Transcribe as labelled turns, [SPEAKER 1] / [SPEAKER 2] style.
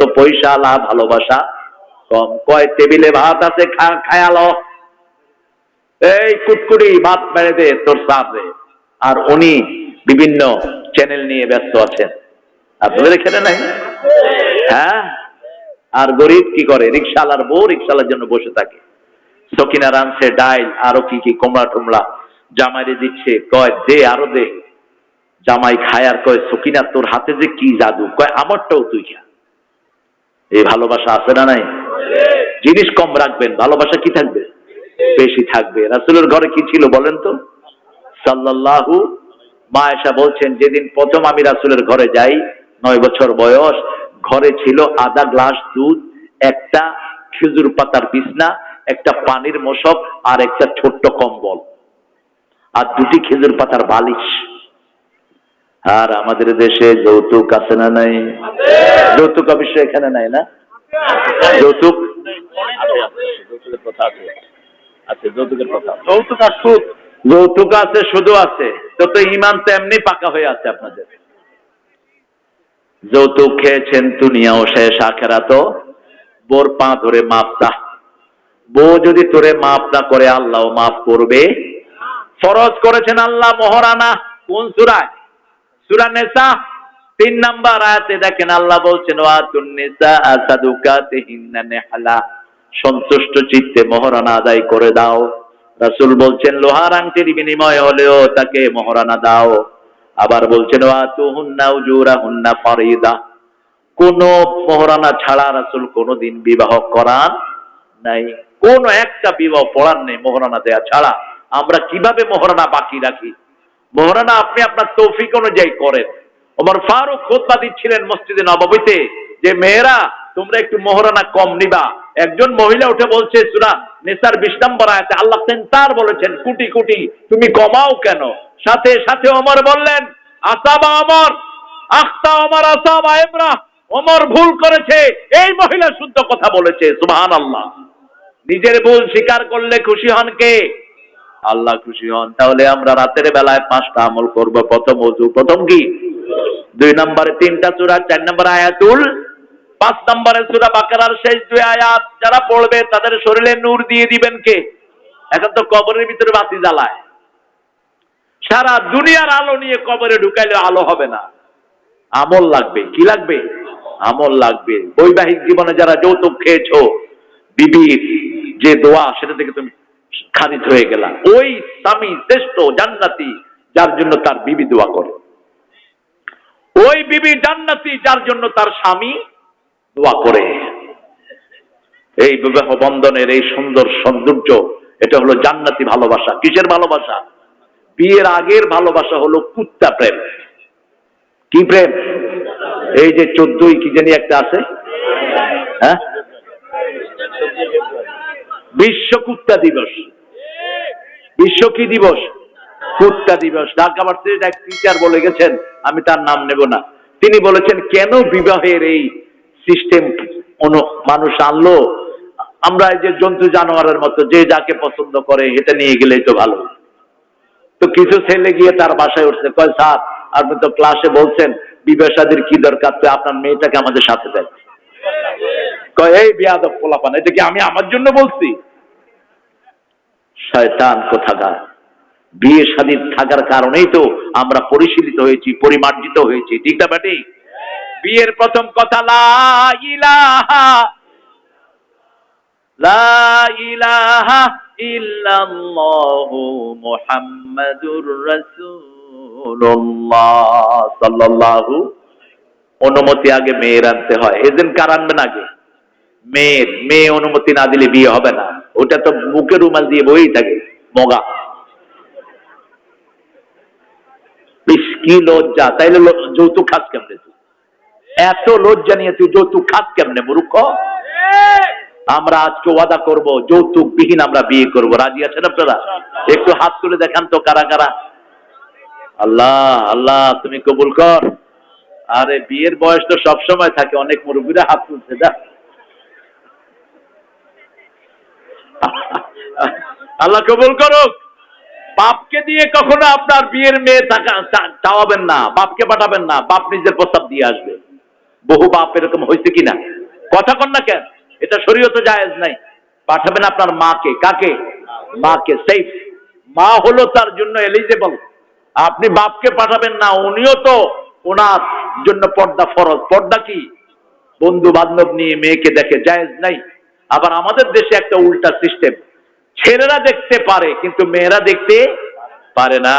[SPEAKER 1] যত পয়সা লাভ ভালোবাসা? কম। কয়, টেবিলে ভাত আছে খায়ালো। এই কুটকুটি, ভাত মেরে দে, তোর সামনে আর উনি বিভিন্ন চ্যানেল নিয়ে ব্যস্ত আছেন। আপনাদের এখানে নাই? হ্যাঁ? আর গরিব কি করে? রিক্সালার বউ রিক্সালার জন্য বসে থাকে। সকিনা রানছে ডাইল, আরও কি কি কোমড়া টোমড়া জামাইরে দিচ্ছে। কয়, দে, আরও দে। জামাই খায় আর কয়, সকিনা, তোর হাতে যে কি জাদু? কয়, আমারটাও তুই খা। এই ভালোবাসা আছে না নাই? জিনিস কম রাখবেন, ভালোবাসা কি থাকবে? বেশি থাকবে। রাসুলের ঘরে কি ছিল বলেন তো? সাল্লাল্লাহু, মা এসা বলছেন, যেদিন প্রথম আমি রাসুলের ঘরে যাই, নয় বছর বয়স, ঘরে ছিল আধা গ্লাস দুধ, একটা খেজুর পাতার বিছনা, একটা পানির মশক আর একটা ছোট্ট কম্বল। আর দুটি খেজুর পাতার বালিশ। আর আমাদের দেশে যৌতুক আছে না নাই? যৌতুক অবশ্য এখানে নাই না? যৌতুক?
[SPEAKER 2] যৌতুক
[SPEAKER 1] আছে শুধু আছে। তত ইমান তো এমনি পাকা হয়ে আছে আপনাদের। যৌতুক খেয়েছেন দুনিয়াও শেষ আখেরা তো বোর পা ধরে মাপ চা বউ যদি তোরে মাপ না করে আল্লাহ মাফ করবে। ফরজ করেছেন আল্লাহ মহারানা কোন সুরায়? সুরা তিন আয়াতে দেখেন আল্লাহ বলছেন সন্তুষ্ট চিত্তে মহারানা আদায় করে দাও। রাসূল বলছেন, লোহার আংটির বিনিময় হলেও তাকে মহারানা দাও। আবার বলছেন মহারানা ছাড়া রাসূল কোনদিন বিবাহ করান নাই। কোন একটা বিবাহ পড়ার নেই মহারানা দেয়া ছাড়া। আমরা কীভাবে মহারানা বাকি রাখি? মহারানা, আপনি আপনার তৌফিক অনুযায়ী করেন। ওমর ফারুক খোদবা দিচ্ছিলেন মসজিদে নবাবিতে, যে, মেয়েরা, তোমরা একটু মহারানা কম নিবা। একজন মহিলা উঠে বলছে, সুরা নেসার বিশ নম্বর আয়াতে আল্লাহ তার বলেছেন, কুটি কুটি, তুমি কমাও কেন? সাথে সাথে ওমর বললেন, আসাবা অমর আখতা অমর আসাবা এমরা ওমর ভুল করেছে, এই মহিলা শুদ্ধ কথা বলেছে সুবহান আল্লাহ নিজের ভুল স্বীকার করলে খুশি হন কে? আল্লাহ খুশি হন। তাহলে আমরা রাতের বেলায় পাঁচটা আমল করব। প্রথম অজু, প্রথম কি? দুই নম্বরে তিনটা চূড়া চার নম্বর আয়াতুল পাঁচ নম্বরে চূড়া বাকারার শেষ দুই আয়াত। যারা পড়বে, তাদের শরীরে নূর দিয়ে দিবেন কে? এখন তো কবরের ভিতরে বাতি জ্বালায়। সারা দুনিয়ার আলো নিয়ে কবরে ঢুকাইলে আলো হবে না। আমল লাগবে। কি লাগবে? আমল লাগবে। বৈবাহিক জীবনে যারা যৌতুক খেয়েছো বিবির যে দোয়া, সেটা থেকে তুমি খারিজ হয়ে গেলাম। ওই স্বামী শ্রেষ্ঠ জান্নাতি, যার জন্য তার বিবি দোয়া করে। ওই বিবি জান্নাতি, যার জন্য তার স্বামী দোয়া করে। এই বিবাহ বন্ধনের এই সুন্দর সৌন্দর্য, এটা হলো জান্নাতি ভালোবাসা। কিসের ভালোবাসা? বিয়ের আগের ভালোবাসা হলো কুত্তা প্রেম। কি প্রেম? এই যে চোদ্দই কি জানি একটা আছে? হ্যাঁ? বিশ্ব কুত্তা দিবস। বিশ্ব কি দিবস? কুত্তা দিবস। ঢাকা ভার্সিটির এক টিচার বলে গেছেন, আমি তার নাম নেব না। তিনি বলেছেন, কেন বিবাহের এই সিস্টেম মানুষ আনলো? আমরা এই যে জন্তু জানোয়ারের মতো, যে যাকে পছন্দ করে, এটা নিয়ে গেলেই তো ভালো। তো কিছু ছেলে গিয়ে তার বাসায় উঠছে, কয়, স্যার, আপনি তো ক্লাসে বলছেন, বিবাহ শাদীর কি দরকার? তো আপনার মেয়েটাকে আমাদের সাথে দেয় কয়, এই বিয়াদব পোলাপান, এটা কি আমি আমার জন্য বলছি? শয়তান কোথাকার? বিয়ে স্বাধীন থাকার কারণেই তো আমরা পরিশীলিত হয়েছি, পরিমার্জিত হয়েছি। ঠিক না ব্যাটি? বিয়ের প্রথম কথা অনুমতি আগে মেয়ের আনতে হয়। এদিন কার আনবেন আগে? মেয়ের মেয়ে অনুমতি না দিলে বিয়ে হবে না। ওটা তো মুখে রুমাল দিয়ে বই থাকে মগা। ইস, কি লজ্জা। তাইলে যৌতুক খাস কেমনে তুই? এত লজ্জা নিয়ে তুই যৌতুক খাস কেমনে মূর্খ? আমরা আজকে ওয়াদা করব যৌতুক বিহীন আমরা বিয়ে করব। রাজি আছেন আপনারা? একটু হাত তুলে দেখান তো কারা কারা। আল্লাহ আল্লাহ তুমি কবুল কর। আরে বিয়ের বয়স তো সবসময় থাকে অনেক মুরব্বীরা হাত তুলছে যা। আল্লাহ কবুল করুক। বাপকে দিয়ে কখনো আপনার বিয়ের মেয়ে চাওয়াবেন না, বাপকে পাঠাবেন না, বাপ নিজের প্রস্তাব দিয়ে আসবে। বহু বাপ এরকম হয়েছে কিনা? কথা কন না কেন? এটা শরীয়ত জায়েজ নাই। পাঠাবেন আপনার মাকে। কাকে? মাকে। সেফ মা হলো তার জন্য এলিজেবল আপনি বাপকে পাঠাবেন না, উনিও তো ওনার জন্য পর্দা ফরজ। পর্দা কি? বন্ধু বান্ধব নিয়ে মেয়েকে দেখে জায়েজ নাই। আবার আমাদের দেশে একটা উল্টা সিস্টেম। ছেলেরা দেখতে পারে কিন্তু মেয়েরা দেখতে পারে না।